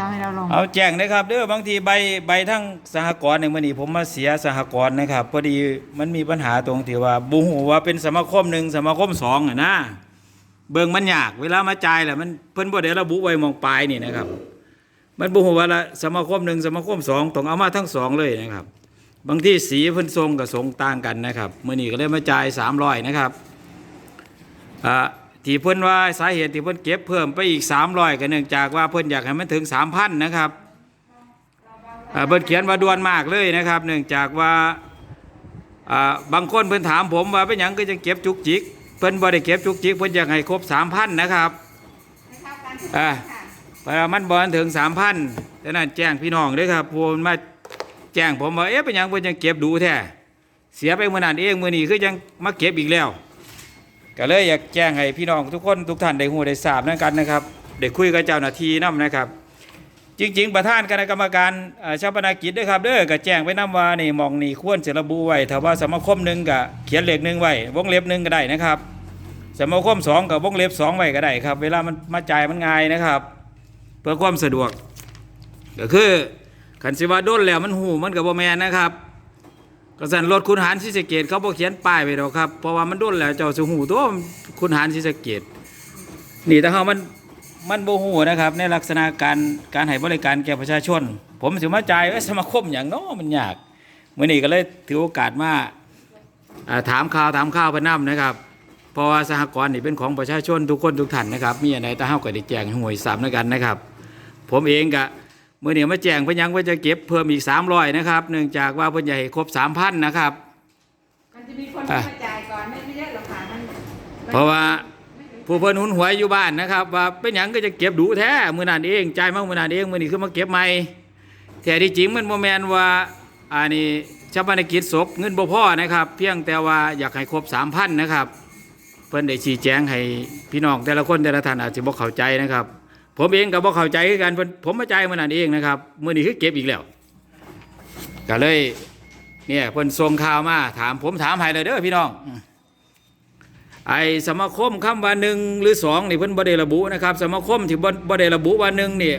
ทำให้เราลงเอาแจ้งนะครับเด้อบางทีใบใบทั้งสหกรณ์ในมื่อนี้ผมมาเสียสหกรณ์นะครับพอดีมันมีปัญหาตรงที่ว่าบูหูว่าเป็นสมาคมหนึ่งสมาคมสองอะนะเบิ่งมันยากเวลามาจ่ายแหละมันเพิ่นบ่ได้ระบุไว้มองปลายนี่นะครับ มันบูหูว่าละสมาคมหนึ่งสมาคมสองต้องเอามาทั้งสองเลยนะครับ บางที่สีเพิ่นทรงกับทรงต่างกันนะครับมื่อนี้ก็เลยมาจ่ายสามร้อยนะครับอ่า ที่เพิ่นว่าสาเหตุที่เพิ่นเก็บเพิ่มไปอีกสามร้อยก็เนื่องจากว่าเพิ่นอยากให้มันถึงสามพันนะครับเพิ่นเขียนว่าด่วนมากเลยนะครับ เนื่องจากว่าบางคนเพิ่นถามผมว่าเป็นยังก็จะเก็บจุกจิกเพิ่นบ่ได้เก็บจุกจิกเพิ่นอยากให้ครบ3,000นนะครับอ่าพราะว่ามันบ่ทันถึง3,000ดังนั้นแจ้งพี่น้องด้อครับผู้มาแจ้งผมว่าเอ๊ะเป็นยังเพิ่นยังเก็บดูแท้เสียไปเมื้อนั้นเองมื้อนี้คือยังมาเก็บอีกแล้ว ก็เลยอยากแจ้งให้พี่น้องทุกคนทุกท่านได้ฮู้ได้ทราบนั่นกันนะครับได้คุยกับเจ้าหน้าที่นํนะครับ จริง ๆ ประธานคณะกรรมการเอ่อชาปนกิจด้วยครับเด้อก็แจ้งไปนำว่านี่มองนี่ควรจะระบุไว้ถ้าว่าสมาคมหนึ่งก็เขียนเลขหนึ่งไว้วงเล็บหนึ่งก็ได้นะครับ สมาคมสองกับวงเล็บสองไว้ก็ได้ครับ เวลามันมาจ่ายมันง่ายนะครับ เพื่อความสะดวกก็คือขันสิว่าโดนแล้วมันหูมันกับโบแมนนะครับ กระสันรถคุณหารศรีสะเกตเขาบอกเขียนป้ายไว้ดอกครับเพราะว่ามันโดนแล้วเจ้าสุหูตัวคุณหารศรีสะเกตนี่แต่เขามันมันโบหูนะครับ ในลักษณะการการให้บริการแก่ประชาชน ผมสิมาจ่ายไว้สมาคมอย่างน้อมันยากเมื่อนี้ก็เลยถือโอกาสมาถามข่าวถามข่าวพนำนะครับเพราะว่าสหกรณ์นี่เป็นของประชาชนทุกคนทุกท่านนะครับ มีอะไรตาเฮาก็ได้แจ้งห้หวยสามแล้วกันนะครับ ผมเองก็ เมื่อนี้มาแจ้งเพิ่นยังว่าจะเก็บเพิ่มอีก300นะครับเนื่องจากว่าเพิ่นอยากให้ครบ3,000นะครับ มันจะมีคนมาจ่ายก่อนไม่ไม่เยอะหรอกค่ะมันเพราะว่าผู้เพิ่นหุนหวยอยู่บ้านนะครับ ว่าเป็นหยังก็จะเก็บดูแท้มื้อนั้นเองจ่ายมามื้อนั้นเองมื้อนี้คือมาเก็บใหม่แต่ที่จริงมันบ่แม่นว่าอันนี้ชาปนกิจศพเงินบ่พอนะครับ เพียงแต่ว่าอยากให้ครบ3,000นะครับ เพิ่นได้ชี้แจงให้พี่น้องแต่ละคนแต่ละท่านอาจจะบ่เข้าใจนะครับ ผมเองก็บ่เข้าใจคือกันพ้นผมมาจ่ายมื้อนั้นเองนะครับมื้อนี้คือเก็บอีกแล้วก็เลยเนี่ยเพิ่นส่งข่าวมาถามผมถามให้เลยเด้อพี่น้อง ไอ้สมาคมคำว่าหนึ่งหรือสองนี่เพิ่นบ่ได้ระบุนะครับ สมาคมที่บ่บ่ได้ระบุว่าหนึ่งนี่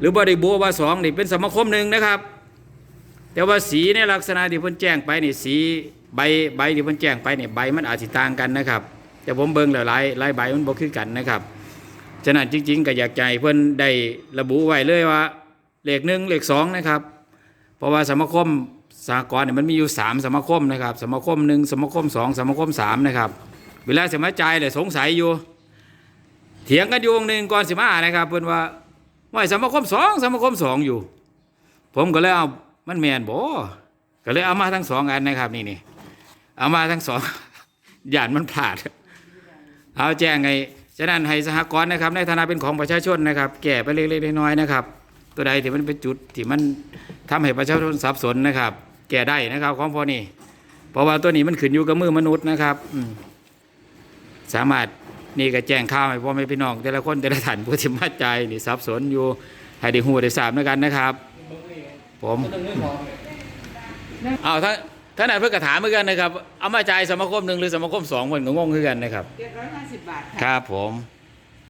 หรือบ่ได้บุว่าสองนี่เป็นสมาคมหนึ่งนะครับ แต่ว่าสีในลักษณะที่เพิ่นแจ้งไปนี่สีใบใบที่เพิ่นแจ้งไปนี่ใบมันอาจสิต่างกันนะครับ แต่ผมเบิ่งแล้วหลายหลายใบมันบ่คือกันนะครับ ฉะนั้นจริง ๆ ก็อยากใจเพิ่อนได้ระบุไว้เลยว่าเลขหนึ่งเลขสองนะครับ เพราะว่าสมาคมสหกรณ์เนี่ยมันมีอยู่สามสมาคมนะครับ สมาคมหนึ่งสมาคมสองสมาคมสามนะครับ เวลาสมาจ่ายเลยสงสัยอยู่ เถียงกันอยู่วงหนึ่งก่อนสิมานะครับเพิ่อนว่าว่าสมาคมสองสมาคมสองอยู่ ผมก็เลยเอามันแมนบ่ก็เลยเอามาทั้งสองอันนะครับนี่นี่เอามาทั้งสองหยานมันพลาด เอาแจ้งไง ฉะนั้นให้สหกรณ์นะครับ ในฐานะเป็นของประชาชนนะครับ แก้ไปเล็กๆน้อยๆนะครับ ตัวใดที่มันเป็นจุดที่มันทำให้ประชาชนสับสนนะครับ แก้ได้นะครับของพอนี่เพราะว่าตัวนี้มันขึ้นอยู่กับมือมนุษย์นะครับสามารถนี่ก็แจ้งข่าวให้พ่อแม่พี่น้อง แต่ละคนแต่ละท่านผู้ที่มาใจายนี่สับสนอยู่ให้ได้หูได้ทราบด้วยกันนะครับ ผมเอาถ้า ท่านไหนเพื่อกระถามเหมือนกันนะครับ เอามาจ่ายสมาคมหนึ่งหรือสมาคมสองคนก็งงคือกันนะครับ เจ็ดร้อยห้าสิบบาทคค่ะรับผม